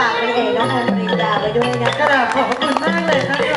ฝากคุณเอกน้องอมรินดาไปด้วยนะ กระดาษขอบคุณมากเลยนะคะ